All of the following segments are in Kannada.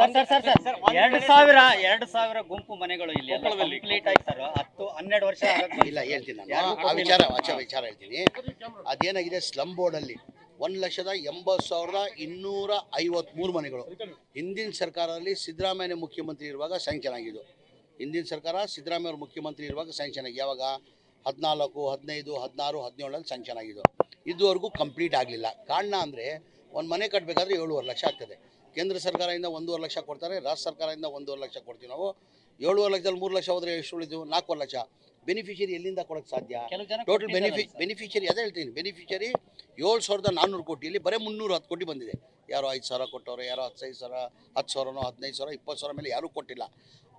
ಸರ್ ಸರ್ ಸರ್ ಸರ್ ಎರಡು ಸಾವಿರ ಎರಡು ಸಾವಿರ ಗುಂಪು ಮನೆಗಳು ಇಲ್ಲಿ ಕಂಪ್ಲೀಟ್ ಆಯ್ತು ಸರ್ ಹತ್ತು ಹನ್ನೆರಡು ವರ್ಷ ಇಲ್ಲ ಹೇಳ್ತೀನಿ ನಾನು. ಆ ವಿಚಾರ ಆಚೆ ವಿಚಾರ ಹೇಳ್ತೀನಿ. ಅದೇನಾಗಿದೆ ಸ್ಲಮ್ ಬೋರ್ಡಲ್ಲಿ ಒಂದು ಲಕ್ಷದ ಎಂಬತ್ತು ಸಾವಿರದ ಇನ್ನೂರ ಐವತ್ಮೂರು ಮನೆಗಳು. ಹಿಂದಿನ ಸರ್ಕಾರದಲ್ಲಿ ಸಿದ್ದರಾಮಯ್ಯ ಮುಖ್ಯಮಂತ್ರಿ ಇರುವಾಗ ಸ್ಯಾಂಕ್ಷನ್ ಆಗಿದ್ದು. ಹಿಂದಿನ ಸರ್ಕಾರ ಸಿದ್ದರಾಮಯ್ಯ ಅವರು ಮುಖ್ಯಮಂತ್ರಿ ಇರುವಾಗ ಸ್ಯಾಂಕ್ಷನ್ ಆಗಿ ಯಾವಾಗ? ಹದಿನಾಲ್ಕು ಹದಿನೈದು ಹದಿನಾರು ಹದಿನೇಳಲ್ಲಿ ಸ್ಯಾಂಕ್ಷನ್ ಆಗಿದ್ದು. ಇದುವರೆಗೂ ಕಂಪ್ಲೀಟ್ ಆಗಲಿಲ್ಲ. ಕಾರಣ ಅಂದರೆ ಒಂದು ಮನೆ ಕಟ್ಟಬೇಕಾದ್ರೆ ಏಳುವರೆ ಲಕ್ಷ ಆಗ್ತದೆ. ಕೇಂದ್ರ ಸರ್ಕಾರದಿಂದ ಒಂದೂವರೆ ಲಕ್ಷ ಕೊಡ್ತಾರೆ ರಾಜ್ಯ ಸರ್ಕಾರದಿಂದ ಒಂದೂವರೆ ಲಕ್ಷ ಕೊಡ್ತೀವಿ ನಾವು. ಏಳುವರೆ ಲಕ್ಷದಲ್ಲಿ ಮೂರು ಲಕ್ಷ ಹೋದರೆ ಎಷ್ಟು ಉಳಿದು ನಾಲ್ಕೂವರೆ ಲಕ್ಷ. ಬೆನಿಫಿಷರಿ ಎಲ್ಲಿಂದ ಕೊಡೋಕ್ಕೆ ಸಾಧ್ಯ? ಟೋಟಲ್ ಬೆನಿಫಿ. ಬೆನಿಫಿಷರಿ ಅದೇ ಹೇಳ್ತೀನಿ ಬೆನಿಫಿಷರಿ ಏಳು ಸಾವಿರದ ನಾನ್ನೂರು ಕೋಟಿಯಲ್ಲಿ ಬರೀ ಮುನ್ನೂರು ಹತ್ತು ಕೋಟಿ ಬಂದಿದೆ. ಯಾರೋ ಐದು ಸಾವಿರ ಕೊಟ್ಟವ್ರು, ಯಾರೋ ಹತ್ತೈದು ಸಾವಿರ, ಹತ್ತು ಸಾವಿರನೋ, ಹದಿನೈದು ಸಾವಿರ, ಇಪ್ಪತ್ತು ಸಾವಿರ ಮೇಲೆ ಯಾರೂ ಕೊಟ್ಟಿಲ್ಲ.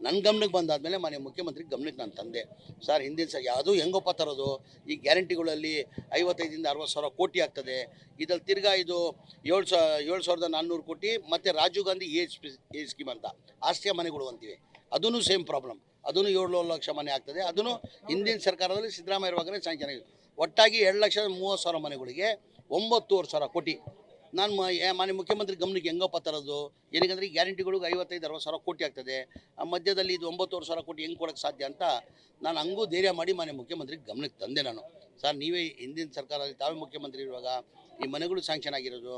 ನನ್ನ ಗಮನಕ್ಕೆ ಬಂದಾದಮೇಲೆ ಮನೆ ಮುಖ್ಯಮಂತ್ರಿ ಗಮನಕ್ಕೆ ನಾನು ತಂದೆ. ಸರ್, ಹಿಂದಿನ ಸರ್ ಯಾವುದೂ ಹೆಂಗಪ್ಪ ತರೋದು? ಈ ಗ್ಯಾರಂಟಿಗಳಲ್ಲಿ ಐವತ್ತೈದಿಂದ ಅರವತ್ತು ಸಾವಿರ ಕೋಟಿ ಆಗ್ತದೆ. ಇದ್ರಲ್ಲಿ ತಿರ್ಗಾ ಇದು ಏಳು ಸಾ, ಏಳು ಸಾವಿರದ ನಾನ್ನೂರು ಕೋಟಿ, ಮತ್ತು Rajiv Gandhi age age scheme ಅಂತ. ಆಸ್ತಿಯ ಮನೆಗಳು ಅಂತೀವಿ. ಅದೂ ಸೇಮ್ ಪ್ರಾಬ್ಲಮ್ ಅದೂ ಏಳು ಲಕ್ಷ ಮನೆ ಆಗ್ತದೆ. ಅದನ್ನು ಹಿಂದಿನ ಸರ್ಕಾರದಲ್ಲಿ ಸಿದ್ದರಾಮಯ್ಯ ಇರುವಾಗಲೇ ಸ್ಯಾಂಕ್ಷನ್ ಒಟ್ಟಾಗಿ ಎರಡು ಲಕ್ಷದ ಮೂವತ್ತು ಸಾವಿರ ಮನೆಗಳಿಗೆ ಒಂಬತ್ತೂವರೆ ಸಾವಿರ ಕೋಟಿ ನಾನು ಮಾನ್ಯ ಮುಖ್ಯಮಂತ್ರಿ ಗಮನಕ್ಕೆ ಹೆಂಗಪ್ಪ ತರೋದು. ಏನಕ್ಕಂದ್ರೆ ಗ್ಯಾರಂಟಿಗಳಿಗೆ ಐವತ್ತೈದು, ಅರವತ್ತು ಸಾವಿರ ಕೋಟಿ ಆಗ್ತದೆ. ಆ ಮಧ್ಯದಲ್ಲಿ ಇದು ಒಂಬತ್ತುವರೆ ಸಾವಿರ ಕೋಟಿ ಹೆಂಗೆ ಕೊಡೋಕ್ಕೆ ಸಾಧ್ಯ ಅಂತ ನಾನು ಹಂಗೂ ಧೈರ್ಯ ಮಾಡಿ ಮಾನ್ಯ ಮುಖ್ಯಮಂತ್ರಿ ಗಮನಕ್ಕೆ ತಂದೆ ನಾನು. ಸರ್, ನೀವೇ ಹಿಂದಿನ ಸರ್ಕಾರದಲ್ಲಿ ತಾವೇ ಮುಖ್ಯಮಂತ್ರಿ ಇರುವಾಗ ಈ ಮನೆಗಳು ಸ್ಯಾಂಕ್ಷನ್ ಆಗಿರೋದು.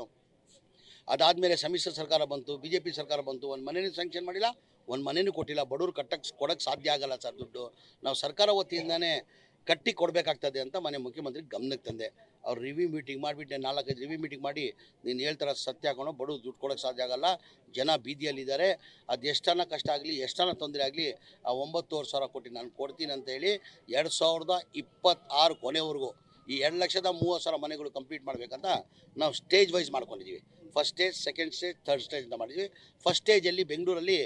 ಅದಾದಮೇಲೆ ಸಮ್ಮಿಶ್ರ ಸರ್ಕಾರ ಬಂತು ಬಿ ಜೆ ಪಿ ಸರ್ಕಾರ ಬಂತು, ಒಂದು ಮನೇನೂ ಸ್ಯಾಂಕ್ಷನ್ ಮಾಡಿಲ್ಲ, ಒಂದು ಮನೇನೂ ಕೊಟ್ಟಿಲ್ಲ. ಬಡವರು ಕಟ್ಟಕ್ಕೆ ಕೊಡೋಕ್ಕೆ ಸಾಧ್ಯ ಆಗಲ್ಲ ಸರ್ ದುಡ್ಡು. ನಾವು ಸರ್ಕಾರ ವತಿಯಿಂದನೇ ಕಟ್ಟಿ ಕೊಡಬೇಕಾಗ್ತದೆ ಅಂತ ಮನೆ ಮುಖ್ಯಮಂತ್ರಿ ಗಮನಕ್ಕೆ ತಂದೆ. ಅವ್ರು ರಿವ್ಯೂ ಮೀಟಿಂಗ್ ಮಾಡಿಬಿಟ್ಟೆ ನಾಲ್ಕೈದು ರಿವ್ಯೂ ಮೀಟಿಂಗ್ ಮಾಡಿ ನೀನು ಹೇಳ್ತಾರ ಸತ್ಯ ಹಾಕೊಂಡು ಬಡವ್ರು ದುಡ್ಡು ಕೊಡೋಕ್ಕೆ ಸಾಧ್ಯ ಆಗಲ್ಲ, ಜನ ಬೀದಿಯಲ್ಲಿದ್ದಾರೆ, ಅದು ಎಷ್ಟನ ಕಷ್ಟ ಆಗಲಿ ಎಷ್ಟನ ತೊಂದರೆ ಆಗಲಿ, ಆ ಒಂಬತ್ತುವರೆ ಸಾವಿರ ಕೋಟಿ ನಾನು ಕೊಡ್ತೀನಿ ಅಂತ ಹೇಳಿ ಎರಡು ಸಾವಿರದ ಇಪ್ಪತ್ತಾರು ಕೊನೆವರೆಗೂ ಈ ಎರಡು ಲಕ್ಷದ ಮೂವತ್ತು ಸಾವಿರ ಮನೆಗಳು ಕಂಪ್ಲೀಟ್ ಮಾಡಬೇಕಂತ ನಾವು ಸ್ಟೇಜ್ ವೈಸ್ ಮಾಡ್ಕೊಂಡಿದ್ದೀವಿ first stage second stage third stage ಅಂತ ಮಾಡಿದ್ವಿ. ಫಸ್ಟ್ ಸ್ಟೇಜಲ್ಲಿ ಬೆಂಗಳೂರಲ್ಲಿ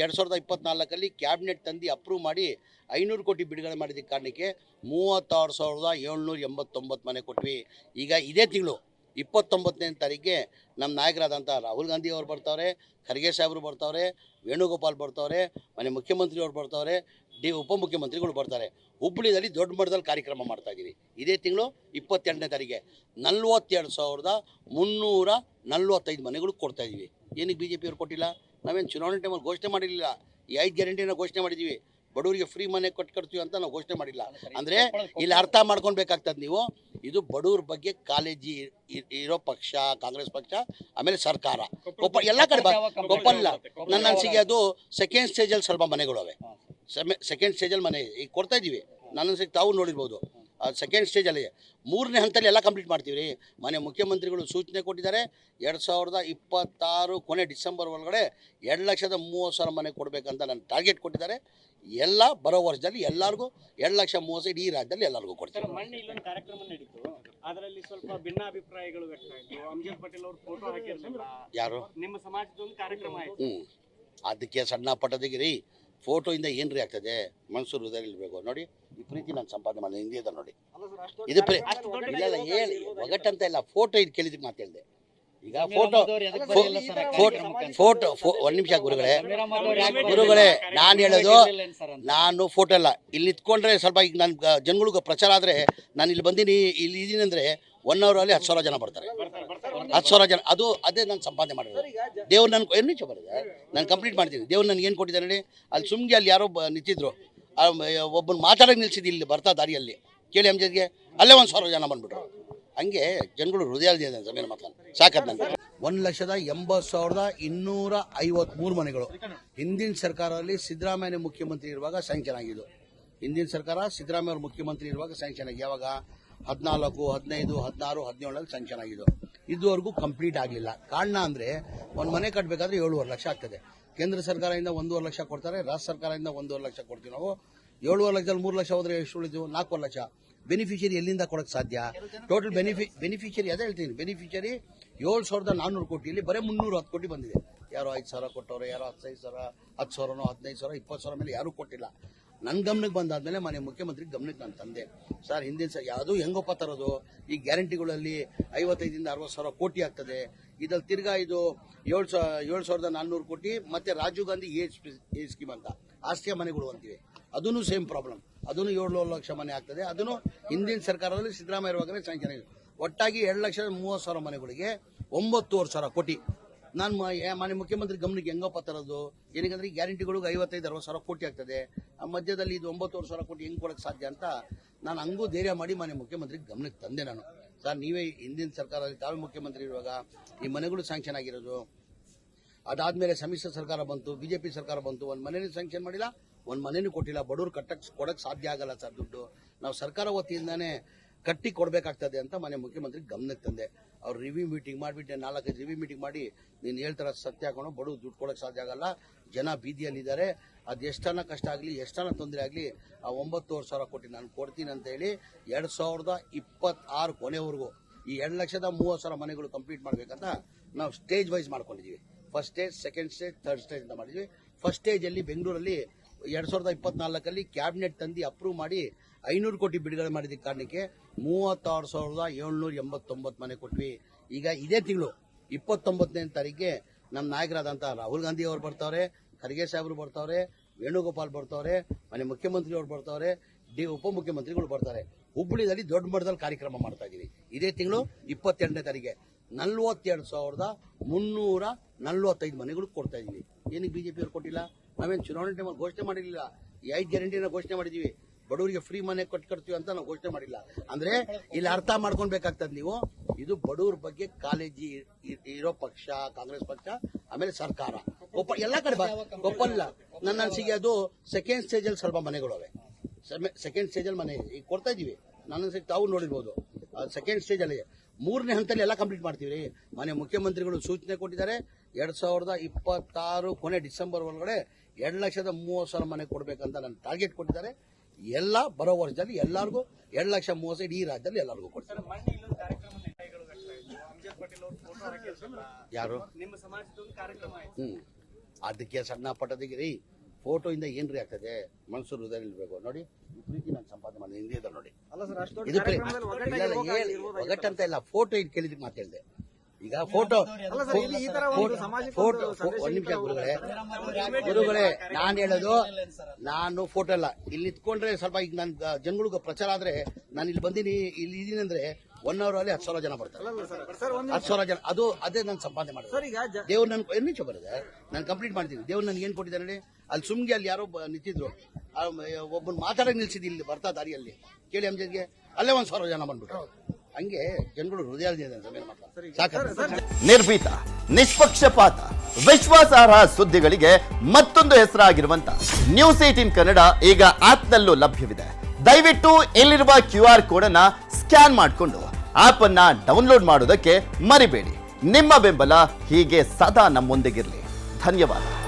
ಎರಡು ಸಾವಿರದ ಇಪ್ಪತ್ನಾಲ್ಕಲ್ಲಿ ಕ್ಯಾಬಿನೆಟ್ ತಂದು ಅಪ್ರೂವ್ ಮಾಡಿ ಐನೂರು ಕೋಟಿ ಬಿಡುಗಡೆ ಮಾಡಿದ ಕಾರಣಕ್ಕೆ ಮೂವತ್ತಾರು ಸಾವಿರದ ಏಳ್ನೂರ ಎಂಬತ್ತೊಂಬತ್ತು ಮನೆ ಕೊಟ್ವಿ. ಈಗ ಇದೇ ತಿಂಗಳು, ಇಪ್ಪತ್ತೊಂಬತ್ತನೇ ತಾರೀಕಿಗೆ ನಮ್ಮ ನಾಯಕರಾದಂಥ ರಾಹುಲ್ ಗಾಂಧಿ ಅವರು ಬರ್ತಾವ್ರೆ, ಖರ್ಗೆ ಸಾಹೇಬರು ಬರ್ತಾವ್ರೆ, ವೇಣುಗೋಪಾಲ್ ಬರ್ತವ್ರೆ, ಮನೆ ಮುಖ್ಯಮಂತ್ರಿಯವರು ಬರ್ತಾವ್ರೆ, ಡಿ ಉಪಮುಖ್ಯಮಂತ್ರಿಗಳು ಬರ್ತಾರೆ. ಹುಬ್ಬಳ್ಳಿಯಲ್ಲಿ ದೊಡ್ಡ ಮಟ್ಟದಲ್ಲಿ ಕಾರ್ಯಕ್ರಮ ಮಾಡ್ತಾ ಇದ್ದೀವಿ ಇದೇ ತಿಂಗಳು ಇಪ್ಪತ್ತೆರಡನೇ ತಾರೀಕಿಗೆ ನಲ್ವತ್ತೆರಡು ಸಾವಿರದ ಮುನ್ನೂರ ನಲ್ವತ್ತೈದು ಮನೆಗಳು ಕೊಡ್ತಾ ಇದ್ದೀವಿ ಏನಕ್ಕೆ ಬಿ ಜೆ ಪಿಯವ್ರು ಕೊಟ್ಟಿಲ್ಲ? ನಾವೇನು ಚುನಾವಣೆ ಟೈಮಲ್ಲಿ ಘೋಷಣೆ ಮಾಡಿರಲಿಲ್ಲ. ಈ ಐದು ಗ್ಯಾರಂಟಿನ ಘೋಷಣೆ ಮಾಡಿದ್ದೀವಿ ಬಡವರಿಗೆ ಫ್ರೀ ಮನೆ ಕೊಟ್ಟು ಕೊಡ್ತೀವಿ ಅಂತ ನಾವು ಘೋಷಣೆ ಮಾಡಿಲ್ಲ. ಅಂದರೆ ಇಲ್ಲಿ ಅರ್ಥ ಮಾಡ್ಕೊಳ್ಬೇಕಾಗ್ತದೆ ನೀವು. ಇದು ಬಡವ್ರ ಬಗ್ಗೆ ಕಾಲೇಜಿ ಇರೋ ಪಕ್ಷ ಕಾಂಗ್ರೆಸ್ ಪಕ್ಷ ಆಮೇಲೆ ಸರ್ಕಾರ. ಕೊಪ್ಪ ಎಲ್ಲ ಕಡೆ ಕೊಪ್ಪಲ್ಲ ನನ್ನ ಅನಿಸಿಕೆ ಅದು ಸೆಕೆಂಡ್ ಸ್ಟೇಜಲ್ಲಿ ಸ್ವಲ್ಪ ಮನೆಗಳು ಅವೆ ಸೆಕೆಂಡ್ ಸ್ಟೇಜಲ್ಲಿ ಮನೆ ಈಗ ಕೊಡ್ತಾ ಇದ್ದೀವಿ. ನನ್ನ ಅನಿಸಿಕೆ ತಾವು ನೋಡಿರ್ಬೋದು. ಸೆಕೆಂಡ್ ಸ್ಟೇಜಲ್ಲಿ ಮೂರನೇ ಹಂತದಲ್ಲಿ ಎಲ್ಲ ಕಂಪ್ಲೀಟ್ ಮಾಡ್ತೀವಿ ರೀ ಮನೆ ಮುಖ್ಯಮಂತ್ರಿಗಳು ಸೂಚನೆ ಕೊಟ್ಟಿದ್ದಾರೆ. ಎರಡು ಸಾವಿರದ ಇಪ್ಪತ್ತಾರು ಕೊನೆ ಡಿಸೆಂಬರ್ ಒಳಗಡೆ ಎರಡು ಲಕ್ಷದ ಮೂವತ್ತು ಸಾವಿರ ಮನೆ ಕೊಡಬೇಕಂತ ನನ್ನ ಟಾರ್ಗೆಟ್ ಕೊಟ್ಟಿದ್ದಾರೆ. ಎಲ್ಲ ಬರೋ ವರ್ಷದಲ್ಲಿ ಎಲ್ಲರಿಗೂ ಎರಡು ಲಕ್ಷ ಮೂವತ್ತು ಇಡೀ ರಾಜ್ಯದಲ್ಲಿ ಎಲ್ಲರಿಗೂ ಕೊಡ್ತಾರೆ ಸರ್ ಮೊನ್ನೆ ಇಲ್ಲೊಂದು ಕಾರ್ಯಕ್ರಮ ನಡೀತು. ಅದರಲ್ಲಿ ಸ್ವಲ್ಪ ಭಿನ್ನಾಭಿಪ್ರಾಯಗಳು ವ್ಯಕ್ತ ಆಯ್ತು. ಅಮ್ಜದ್ ಪಟೇಲ್ ಅವರು ಫೋಟೋ ಹಾಕಿರ್ಲಿಲ್ಲ ಯಾರು? ನಿಮ್ಮ ಸಮಾಜದ ಒಂದು ಕಾರ್ಯಕ್ರಮ ಆಯ್ತು. ಹ್ಞೂ ಅದಕ್ಕೆ ಸಣ್ಣ ಪಟ್ಟದಿಗೆ ರೀ ಫೋಟೋಯಿಂದ ಏನು ರೀ ಆಗ್ತದೆ? ಮನ್ಸೂರು ಇರಬೇಕು. ನೋಡಿ. ಈ ಪ್ರೀತಿ ನಾನು ಸಂಪಾದನೆ ಮಾಡಿದೆ ಹಿಂದಿಯದ ನೋಡಿ. ಇದು ಪ್ರೀ ಇಲ್ಲ ಇಲ್ಲ ಹೇಳಿ ಒಗಟ್ಟಂತ ಇಲ್ಲ ಫೋಟೋ ಇದು ಕೇಳಿದಕ್ಕೆ ಮಾತು ಹೇಳಿದೆ. ಈಗ ಫೋಟೋ ಫೋಟೋ ಒಂದ್ ಫೋಟೋ ಒಂದು ನಿಮಿಷ ಗುರುಗಳೇ. ಗುರುಗಳೇ? ನಾನು ಹೇಳೋದು? ನಾನು ಫೋಟೋ ಅಲ್ಲ. ಇಲ್ಲಿ ನಿಂತ್ಕೊಂಡ್ರೆ ಸ್ವಲ್ಪ ಈಗ ನನ್ನ ಜನಗಳಿಗೂ ಪ್ರಚಾರ ಆದರೆ ನಾನು ಇಲ್ಲಿ ಬಂದೀನಿ ಇಲ್ಲಿ ಇದ್ದೀನಿ ಅಂದರೆ ಒನ್ ಅವರಲ್ಲಿ ಹತ್ತು ಸಾವಿರ ಜನ ಬರ್ತಾರೆ. ಹತ್ತು ಸಾವಿರ ಜನ ಅದು ಅದೇ ನಾನು ಸಂಪಾದನೆ ಮಾಡಿರೋದು. ದೇವ್ರು ನನ್ಗೆ ಏನು ನಿಮಿಷ ಬರೋದೇ ನಾನು ಕಂಪ್ಲೀಟ್ ಮಾಡ್ತೀನಿ. ದೇವ್ರು ನನಗೆ ಏನು ಕೊಟ್ಟಿದ್ದಾರೆ ನೋಡಿ ಅಲ್ಲಿ ಸುಮ್ಗೆ ಅಲ್ಲಿ ಯಾರೋ ಬ ನಿಂತಿದ್ರು. ಒಬ್ಬನ ಮಾತಾಡೋಕೆ ನಿಲ್ಸಿದ್ದು ಇಲ್ಲಿ ಬರ್ತಾ ದಾರಿಯಲ್ಲಿ. ಕೇಳಿ ಎಂಜದ್ಗೆ ಅಲ್ಲೇ ಒಂದು ಸಾವಿರ ಜನ ಬಂದ್ಬಿಟ್ರು. ಹಂಗೆ ಜನಗಳು ಹೃದಯ ಜಮೀನ ಮಾತಾಡ ಸಾಕದ್ ನನಗೆ ಒಂದು ಲಕ್ಷದ ಎಂಬತ್ತು ಸಾವಿರದ ಇನ್ನೂರ ಐವತ್ಮೂರು ಮನೆಗಳು. ಹಿಂದಿನ ಸರ್ಕಾರದಲ್ಲಿ ಸಿದ್ದರಾಮಯ್ಯ ಮುಖ್ಯಮಂತ್ರಿ ಇರುವಾಗ ಸ್ಯಾಂಕ್ಷನ್ ಆಗಿದ್ದು. ಹಿಂದಿನ ಸರ್ಕಾರ ಸಿದ್ದರಾಮಯ್ಯ ಅವರು ಮುಖ್ಯಮಂತ್ರಿ ಇರುವಾಗ ಸ್ಯಾಂಕ್ಷನ್ ಆಗಿ. ಯಾವಾಗ? ಹದಿನಾಲ್ಕು, ಹದಿನೈದು, ಹದಿನಾರು ಹದಿನೇಳರಲ್ಲಿ ಸ್ಯಾಂಕ್ಷನ್ ಆಗಿದ್ದು. ಇದುವರೆಗೂ ಕಂಪ್ಲೀಟ್ ಆಗಲಿಲ್ಲ ಕಾರಣ ಅಂದರೆ ಒಂದು ಮನೆ ಕಟ್ಟಬೇಕಾದ್ರೆ ಏಳುವರೆ ಲಕ್ಷ ಆಗ್ತದೆ. ಕೇಂದ್ರ ಸರ್ಕಾರದಿಂದ ಒಂದೂವರೆ ಲಕ್ಷ ಕೊಡ್ತಾರೆ, ರಾಜ್ಯ ಸರ್ಕಾರದಿಂದ ಒಂದೂವರೆ ಲಕ್ಷ ಕೊಡ್ತೀವಿ ನಾವು. ಏಳುವರೆ ಲಕ್ಷದಲ್ಲಿ ಮೂರು ಲಕ್ಷ ಹೋದ್ರೆ ಎಷ್ಟು ಉಳಿದು ನಾಲ್ಕೂವರೆ ಲಕ್ಷ. ಬೆನಿಫಿಷರಿ ಎಲ್ಲಿಂದ ಕೊಡಕ್ಕೆ ಸಾಧ್ಯ? ಟೋಟಲ್ ಬೆನಿಫಿ ಬೆನಿಫಿಷರಿ ಅದೇ ಹೇಳ್ತೀನಿ. ಬೆನಿಫಿಷರಿ ಏಳು ಸಾವಿರದ ನಾನ್ನೂರು ಕೋಟಿ. ಇಲ್ಲಿ ಬರೀ ಮುನ್ನೂರು ಹತ್ತು ಕೋಟಿ ಬಂದಿದೆ. ಯಾರೋ ಐದು ಸಾವಿರ ಕೊಟ್ಟವ್ರು, ಯಾರೋ ಹತ್ತೈದು ಸಾವಿರ, ಹತ್ತು ಸಾವಿರನೋ, ಹದಿನೈದು ಸಾವಿರ, ಇಪ್ಪತ್ತು ಸಾವಿರ ಮೇಲೆ ಯಾರೂ ಕೊಟ್ಟಿಲ್ಲ. ನನ್ನ ಗಮನಕ್ಕೆ ಬಂದಾದ್ಮೇಲೆ ಮನೆ ಮುಖ್ಯಮಂತ್ರಿ ಗಮನಕ್ಕೆ ನಾನು ತಂದೆ. ಸರ್, ಹಿಂದಿನ ಸರ್ ಯಾವುದು ಹೆಂಗಪ್ಪ ತರೋದು? ಈ ಗ್ಯಾರಂಟಿಗಳಲ್ಲಿ ಐವತ್ತೈದಿಂದ ಅರವತ್ತು ಸಾವಿರ ಕೋಟಿ ಆಗ್ತದೆ. ಇದ್ರಲ್ಲಿ ತಿರ್ಗಾ ಇದು ಏಳು ಸಾವಿರ ಏಳು ಸಾವಿರದ ನಾನ್ನೂರು ಕೋಟಿ, ಮತ್ತೆ Rajiv Gandhi age age scheme ಅಂತ. ಆಸ್ತಿಯ ಮನೆಗಳು ಅಂತೀವಿ. ಅದೂ ಸೇಮ್ ಪ್ರಾಬ್ಲಮ್. ಅದನ್ನು ಏಳು ಲಕ್ಷ ಮನೆ ಆಗ್ತದೆ. ಅದನ್ನು ಹಿಂದಿನ ಸರ್ಕಾರದಲ್ಲಿ ಸಿದ್ದರಾಮಯ್ಯ ಇರುವಾಗಲೇ ಒಟ್ಟಾಗಿ ಎರಡು ಲಕ್ಷದ ಮೂವತ್ತು ಸಾವಿರ ಮನೆಗಳಿಗೆ ಒಂಬತ್ತುವರೆ ಸಾವಿರ ಕೋಟಿ ನಾನು ಮಾನ್ಯ ಮುಖ್ಯಮಂತ್ರಿ ಗಮನಕ್ಕೆ ಹೆಂಗಪ್ಪ ತರೋದು? ಏನಕ್ಕಂದ್ರೆ ಗ್ಯಾರಂಟಿಗಳು ಗ್ಯಾರಂಟಿಗಳಿಗೆ ಐವತ್ತೈದು, ಅರವತ್ತು ಸಾವಿರ ಕೋಟಿ ಆಗ್ತದೆ. ಆ ಮಧ್ಯದಲ್ಲಿ ಇದು ಒಂಬತ್ತುವರೆ ಸಾವಿರ ಕೋಟಿ ಹೆಂಗ್ ಕೊಡಕ್ಕೆ ಸಾಧ್ಯ ಅಂತ ನಾನು ಹಂಗೂ ಧೈರ್ಯ ಮಾಡಿ ಮಾನ್ಯ ಮುಖ್ಯಮಂತ್ರಿ ಗಮನಕ್ಕೆ ತಂದೆ ನಾನು. ಸರ್, ನೀವೇ ಹಿಂದಿನ ಸರ್ಕಾರದಲ್ಲಿ ತಾವೇ ಮುಖ್ಯಮಂತ್ರಿ ಇರುವಾಗ ಈ ಮನೆಗಳು ಸ್ಯಾಂಕ್ಷನ್ ಆಗಿರೋದು. ಅದಾದ್ಮೇಲೆ ಸಮ್ಮಿಶ್ರ ಸರ್ಕಾರ ಬಂತು, ಬಿಜೆಪಿ ಸರ್ಕಾರ ಬಂತು, ಒಂದು ಮನೇನು ಸ್ಯಾಂಕ್ಷನ್ ಮಾಡಿಲ್ಲ, ಒಂದು ಮನೇನೂ ಕೊಟ್ಟಿಲ್ಲ. ಬಡವ್ರು ಕಟ್ಟಕ್, ಕೊಡಕ್ ಸಾಧ್ಯ ಆಗಲ್ಲ ಸರ್ ದುಡ್ಡು. ನಾವು ಸರ್ಕಾರ ವತಿಯಿಂದಾನೇ ಕಟ್ಟಿ ಕೊಡಬೇಕಾಗ್ತದೆ ಅಂತ ಮನೆ ಮುಖ್ಯಮಂತ್ರಿ ಗಮನಕ್ಕೆ ತಂದೆ. ಅವ್ರು ರಿವ್ಯೂ ಮೀಟಿಂಗ್ ಮಾಡಿಬಿಟ್ಟು, ನಾಲ್ಕೈದು ರಿವ್ಯೂ ಮೀಟಿಂಗ್ ಮಾಡಿ, ನೀನು ಹೇಳ್ತಾರ ಸತ್ಯ ಹಾಕೊಂಡು ಬಡವ್ ದುಡ್ಡು ಕೊಡೋಕೆ ಸಾಧ್ಯ ಆಗಲ್ಲ, ಜನ ಬೀದಿಯಲ್ಲಿದ್ದಾರೆ, ಅದು ಎಷ್ಟನ ಕಷ್ಟ ಆಗಲಿ ಎಷ್ಟನ ತೊಂದರೆ ಆಗಲಿ, ಆ ಒಂಬತ್ತುವರೆ ಸಾವಿರ ಕೊಟ್ಟು ನಾನು ಕೊಡ್ತೀನಿ ಅಂತ ಹೇಳಿ, ಎರಡ್ ಸಾವಿರದ ಇಪ್ಪತ್ತಾರು ಕೊನೆವರೆಗೂ ಈ ಎರಡು ಲಕ್ಷದ ಮೂವತ್ತು ಸಾವಿರ ಮನೆಗಳು ಕಂಪ್ಲೀಟ್ ಮಾಡಬೇಕಂತ ನಾವು ಸ್ಟೇಜ್ ವೈಸ್ ಮಾಡ್ಕೊಂಡಿದ್ದೀವಿ first stage second stage third stage ಅಂತ ಮಾಡಿದ್ವಿ. ಫಸ್ಟ್ ಸ್ಟೇಜಲ್ಲಿ ಬೆಂಗಳೂರಲ್ಲಿ ಎರಡ್ ಸಾವಿರದ ಇಪ್ಪತ್ನಾಲ್ಕಲ್ಲಿ ಕ್ಯಾಬಿನೆಟ್ ತಂದು ಅಪ್ರೂವ್ ಮಾಡಿ ಐನೂರು ಕೋಟಿ ಬಿಡುಗಡೆ ಮಾಡಿದ ಕಾರಣಕ್ಕೆ ಮೂವತ್ತಾರು ಸಾವಿರದ ಏಳ್ನೂರ ಎಂಬತ್ತೊಂಬತ್ತು ಮನೆ ಕೊಟ್ವಿ. ಈಗ ಇದೇ ತಿಂಗಳು, ಇಪ್ಪತ್ತೊಂಬತ್ತನೇ ತಾರೀಕಿಗೆ ನಮ್ಮ ನಾಯಕರಾದಂಥ ರಾಹುಲ್ ಗಾಂಧಿ ಅವರು ಬರ್ತಾವ್ರೆ, ಖರ್ಗೆ ಸಾಹೇಬರು ಬರ್ತಾವ್ರೆ, ವೇಣುಗೋಪಾಲ್ ಬರ್ತಾವ್ರೆ, ಮನೆ ಮುಖ್ಯಮಂತ್ರಿ ಅವರು ಬರ್ತಾವ್ರೆ, ಡಿ ಉಪಮುಖ್ಯಮಂತ್ರಿಗಳು ಬರ್ತಾರೆ. ಹುಬ್ಬಳ್ಳಿಯಲ್ಲಿ ದೊಡ್ಡ ಮಟ್ಟದಲ್ಲಿ ಕಾರ್ಯಕ್ರಮ ಮಾಡ್ತಾ ಇದೀವಿ. ಇದೇ ತಿಂಗಳು ಇಪ್ಪತ್ತೆರಡನೇ ತಾರೀಕಿಗೆ ನಲ್ವತ್ತೆರಡು ಸಾವಿರದ ಮುನ್ನೂರ ನಲ್ವತ್ತೈದು ಮನೆಗಳು ಕೊಡ್ತಾ ಇದೀವಿ. ಏನಕ್ಕೆ ಬಿಜೆಪಿ ಅವ್ರು ಕೊಟ್ಟಿಲ್ಲ? ನಾವೇನು ಚುನಾವಣೆ ಟೈಮಲ್ಲಿ ಘೋಷಣೆ ಮಾಡಿರಲಿಲ್ಲ. ಈ ಐದು ಗ್ಯಾರಂಟಿನ ಘೋಷಣೆ ಮಾಡಿದೀವಿ. ಬಡವರಿಗೆ ಫ್ರೀ ಮನೆ ಕೊಟ್ಕೊಡ್ತೀವಿ ಅಂತ ನಾವು ಘೋಷಣೆ ಮಾಡಿಲ್ಲ. ಅಂದ್ರೆ ಇಲ್ಲಿ ಅರ್ಥ ಮಾಡ್ಕೊಳ್ಬೇಕಾಗ್ತದೆ ನೀವು, ಇದು ಬಡವ್ರ ಬಗ್ಗೆ ಕಾಲೇಜಿ ಇರೋ ಪಕ್ಷ, ಕಾಂಗ್ರೆಸ್ ಪಕ್ಷ, ಆಮೇಲೆ ಸರ್ಕಾರ. ಒಪ್ಪ, ಎಲ್ಲ ಕಡೆ ಒಪ್ಪಲ್ಲ. ನನ್ನ ಅನಿಸಿಕೆ ಅದು ಸೆಕೆಂಡ್ ಸ್ಟೇಜ್ ಅಲ್ಲಿ ಸ್ವಲ್ಪ ಮನೆಗಳು ಅವೆ ಸೆಕೆಂಡ್ ಸ್ಟೇಜ್ ಅಲ್ಲಿ ಮನೆ, ಈಗ ಕೊಡ್ತಾ ಇದೀವಿ. ನನ್ನ ಅನಿಸಿಕೆ ತಾವು ನೋಡಿರ್ಬೋದು. ಸೆಕೆಂಡ್ ಸ್ಟೇಜ್ ಅಲ್ಲಿ ಮೂರನೇ ಹಂತದಲ್ಲಿ ಎಲ್ಲ ಕಂಪ್ಲೀಟ್ ಮಾಡ್ತೀವಿ ಮನೆ ಮುಖ್ಯಮಂತ್ರಿಗಳು ಸೂಚನೆ ಕೊಟ್ಟಿದ್ದಾರೆ ಎರಡ್ ಸಾವಿರದ ಇಪ್ಪತ್ತಾರು ಕೊನೆ ಡಿಸೆಂಬರ್ ಒಳಗಡೆ ಎರಡು ಲಕ್ಷದ ಮೂವತ್ತು ಸಾವಿರ ಮನೆ ಕೊಡಬೇಕಂತ ನನ್ನ ಟಾರ್ಗೆಟ್ ಕೊಟ್ಟಿದ್ದಾರೆ. ಎಲ್ಲ ಬರೋ ವರ್ಷದಲ್ಲಿ ಎಲ್ಲರಿಗೂ ಎರಡು ಲಕ್ಷ ಮೂವತ್ತು ಇಡೀ ರಾಜ್ಯದಲ್ಲಿ ಎಲ್ಲರಿಗೂ ಕೊಡ್ತಾರೆ. ಯಾರು? ನಿಮ್ಮ ಸಮಾಜದ ಅದಕ್ಕೆ ಸಣ್ಣ ಪಟ್ಟದಿಗೆ ರೀ. ಫೋಟೋ ಇಂದ ಏನ್ರಿ ಆಗ್ತದೆ? ಮನಸ್ಸು ಹೃದಯ ನಿಲ್ಬೇಕು. ನೋಡಿ ಈ ಪ್ರೀತಿ ನಾನು ಸಂಪಾದನೆ ಹಿಂದೆ ಇದ್ದಾರೆ ನೋಡಿ. ಅಲ್ಲ ಸರ್ ಅಷ್ಟು ಇದು ಪ್ರೀ- ಇಲ್ಲ, ಇಲ್ಲ, ಏನ್- ಒಗಟ್ಟಂತ ಇಲ್ಲ ಫೋಟೋ ಇಟ್ಟು ಕೇಳಿದಕ್ಕೆ ಮಾತಾಡಿದೆ ಈಗ ಫೋಟೋ ಅಲ್ಲ ಸರ್, ಇಲ್ಲಿ ಈ ತರ ಒಂದು ಸಾಮಾಜಿಕ ಫೋಟೋ ಒಂದು ಸಂದೇಶ ಒಂದ್ ನಿಮಿಷ ಗುರುಗಳೇ. ಗುರುಗಳೇ ನಾನು ಹೇಳೋದು ನಾನು ಫೋಟೋ ಅಲ್ಲ ಇಲ್ಲಿ ನಿಂತ್ಕೊಂಡ್ರೆ ಸ್ವಲ್ಪ ಈಗ ನನ್ ಜನಗಳಿಗೆ ಪ್ರಚಾರ ಆದ್ರೆ ನಾನು ಇಲ್ಲಿ ಬಂದಿನಿ ಇಲ್ಲಿ ಇದೀನಿ ಅಂದ್ರೆ ಒನ್ ಅವರ್ ಅಲ್ಲಿ ಹತ್ತು ಸಾವಿರ ಜನ ಬರ್ತಾರೆ. ಹತ್ತು ಸಾವಿರ ಜನ ಅದು ಅದೇ ನಾನು ಸಂಪಾದನೆ ಮಾಡ್ತೀನಿ ಸರ್ ಈಗ ಜ- ದೇವ್ರು ನನ್ ಏನು ನಿಮಿಷ ಬರುತ್ತೆ? ನಾನು ಕಂಪ್ಲೀಟ್ ಮಾಡ್ತೀನಿ. ದೇವ್ರು ನನ್ಗೆ ಏನ್ ಕೊಟ್ಟಿದ್ದಾರೆ ನೋಡಿ ಅಲ್ಲಿ ಸುಮ್ಗೆ ಅಲ್ಲಿ ಯಾರೋ ಬ- ನಿಂತಿದ್ರು. ಒಬ್ಬನ ಮಾತಾಡಕ್ ನಿಲ್ಸಿದ್ದು ಇಲ್ಲಿ ಬರ್ತಾ ದಾರಿಯಲ್ಲಿ. ಕೇಳಿ ಅಮ್ಜದ್ಗೆ ಅಲ್ಲೇ ಒಂದ್ ಸಾವಿರ ಜನ ಬಂದ್ಬಿಟ್ರು. ಹಂಗೆ ಜನಗಳು ಹೃದಯ ನಿರ್ಭೀತ ನಿಷ್ಪಕ್ಷಪಾತ ವಿಶ್ವಾಸಾರ್ಹ ಸುದ್ದಿಗಳಿಗೆ ಮತ್ತೊಂದು ಹೆಸರಾಗಿರುವಂತ ನ್ಯೂಸ್ ಏಟಿನ್ ಕನ್ನಡ ಈಗ ಆಪ್ನಲ್ಲೂ ಲಭ್ಯವಿದೆ. ದಯವಿಟ್ಟು ಇಲ್ಲಿರುವ ಕ್ಯೂ ಆರ್ ಕೋಡ್ ಅನ್ನ ಸ್ಕ್ಯಾನ್ ಮಾಡಿಕೊಂಡು ಆಪ್ ಅನ್ನ ಡೌನ್ಲೋಡ್ ಮಾಡೋದಕ್ಕೆ ಮರಿಬೇಡಿ. ನಿಮ್ಮ ಬೆಂಬಲ ಹೀಗೆ ಸದಾ ನಮ್ಮೊಂದಿಗಿರಲಿ. ಧನ್ಯವಾದ.